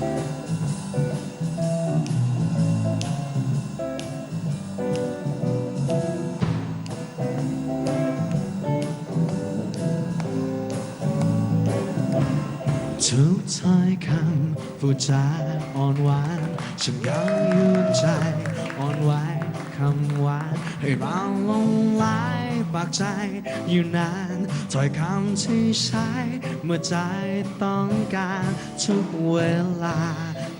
ทุกถ้อยคำพูดจาอ่อนหวานฉันยังยืนใจอ่อนไหวคำหวานให้เราลงไหล ปากใจอยู่นานถ้อยคำที่ใช้ เมื่อใจต้องการทุกเวลา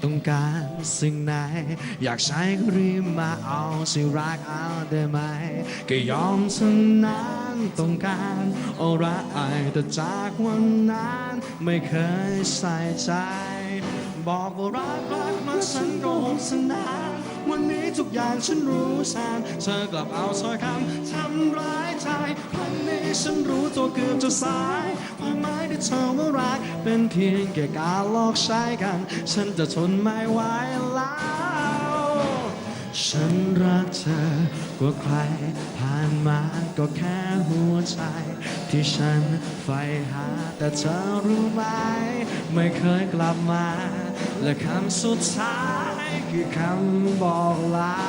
ต้องการสิ่งไหน อยากใช้ก็รีบมาเอาสิรักเอาได้ไหม ก็ยอมทั้งนั้นต้องการอะไรแต่จากวันนั้นไม่เคยใส่ใจ บอกว่ารักรักรักฉันโกหกสนานวันนี้ทุกอย่างฉันรู้สานเธอกลับเอาซอยคำทำ ตัวเกือบจะสายความหมายที่เธอว่ารักเป็นเพียงแค่การหลอกใช้กัน ฉันจะทนไม่ไหวแล้ว ฉันรักเธอกว่าใคร ผ่านมาก็แค่หัวใจ ที่ฉันใฝ่หา แต่เธอรู้ไหม ไม่เคยกลับมา และคำสุดท้ายคือคำบอกลา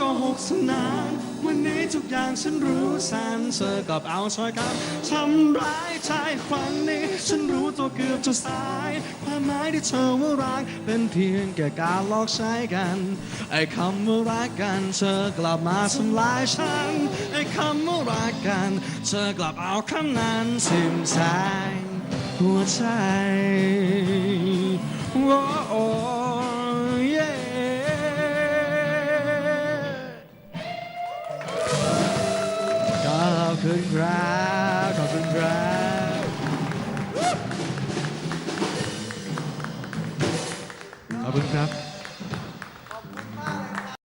ก็หกสนาน วันนี้ทุกอย่างฉันรู้สานเธอกับเอาซอยกันทำร้ายใจครั้งนี้ ฉันรู้ตัวเกือบจะสาย ความหมายที่เธอว่ารัก เป็นเพียงแค่การลอกใช้กัน ไอ้คำว่ารักกันเธอกลับมาทำลายฉัน ไอ้คำว่ารักกันเธอกลับเอาคำนั้นทิมแทงหัวใจโอ้ คุณครับขอบคุณครับขอบคุณครับ